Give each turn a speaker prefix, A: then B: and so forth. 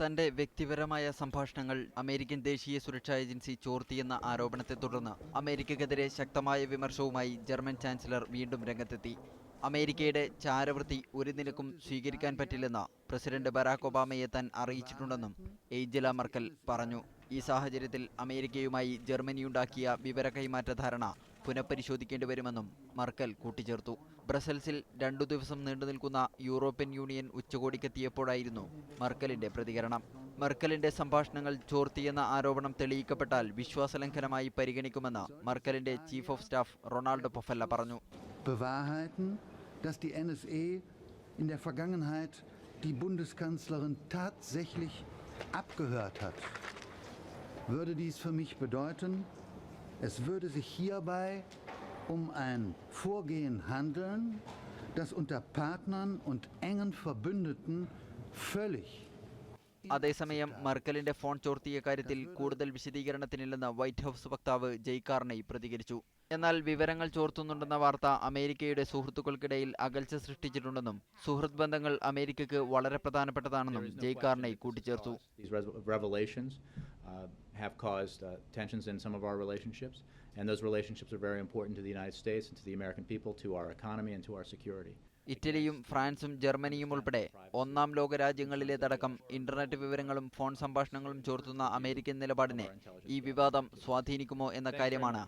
A: തന്റെ വ്യക്തിപരമായ സംഭാഷണങ്ങൾ അമേരിക്കൻ ദേശീയ സുരക്ഷാ ഏജൻസി ചോർത്തിയെന്ന ആരോപണത്തെ തുടർന്ന് അമേരിക്കക്കെതിരെ ശക്തമായ വിമർശവുമായി ജർമ്മൻ ചാൻസലർ വീണ്ടും രംഗത്തെത്തി. അമേരിക്കയുടെ ചാരവൃത്തി ഒരു നിലക്കും സ്വീകരിക്കാൻ പറ്റില്ലെന്ന് പ്രസിഡന്റ് ബരാക് ഒബാമയെ താൻ അറിയിച്ചിട്ടുണ്ടെന്നും ഏയ്ജല മർക്കൽ പറഞ്ഞു. ഈ സാഹചര്യത്തിൽ അമേരിക്കയുമായി ജർമ്മനിയുണ്ടാക്കിയ വിവര കൈമാറ്റ ധാരണ പുനഃപരിശോധിക്കേണ്ടി വരുമെന്നും മർക്കൽ കൂട്ടിച്ചേർത്തു. ബ്രസൽസിൽ രണ്ടു ദിവസം നീണ്ടുനിൽക്കുന്ന യൂറോപ്യൻ യൂണിയൻ ഉച്ചകോടിക്കെത്തിയപ്പോഴായിരുന്നു മർക്കലിന്റെ പ്രതികരണം. മർക്കലിന്റെ സംഭാഷണങ്ങൾ ചോർത്തിയെന്ന ആരോപണം തെളിയിക്കപ്പെട്ടാൽ വിശ്വാസലംഘനമായി പരിഗണിക്കുമെന്ന് മർക്കലിന്റെ chief of staff Ronaldo Pofalla പറഞ്ഞു.
B: Würde dies für mich bedeuten, es würde sich hierbei um ein Vorgehen handeln, das unter Partnern und engen Verbündeten völlig
A: അതേസമയം മർക്കലിന്റെ ഫോൺ ചോർത്തിയ കാര്യത്തിൽ കൂടുതൽ വിശദീകരണത്തിനില്ലെന്ന് വൈറ്റ് ഹൌസ് വക്താവ് ജയ് കാർണൈ പ്രതികരിച്ചു. എന്നാൽ വിവരങ്ങൾ ചോർത്തുന്നുണ്ടെന്ന വാർത്ത അമേരിക്കയുടെ സുഹൃത്തുക്കൾക്കിടയിൽ അകൽച്ച സൃഷ്ടിച്ചിട്ടുണ്ടെന്നും സുഹൃത്ത് ബന്ധങ്ങൾ അമേരിക്കയ്ക്ക് വളരെ പ്രധാനപ്പെട്ടതാണെന്നും ജയ് കാർണൈ കൂട്ടിച്ചേർത്തു.
C: Uh, have caused uh, tensions in some of our relationships, and those relationships are very important to the United States and to the American people, to our economy, and to our security.
A: ഇറ്റലിയും ഫ്രാൻസും ജർമ്മനിയും ഉൾപ്പെടെ ഒന്നാം ലോക രാജ്യങ്ങളിലേതടക്കം internet വിവരങ്ങളും phone സംഭാഷണങ്ങളും ചോർത്തുന്ന American നിലപാടിനെ ഈ വിവാദം സ്വാധീനിക്കുമോ എന്ന കാര്യമാണ്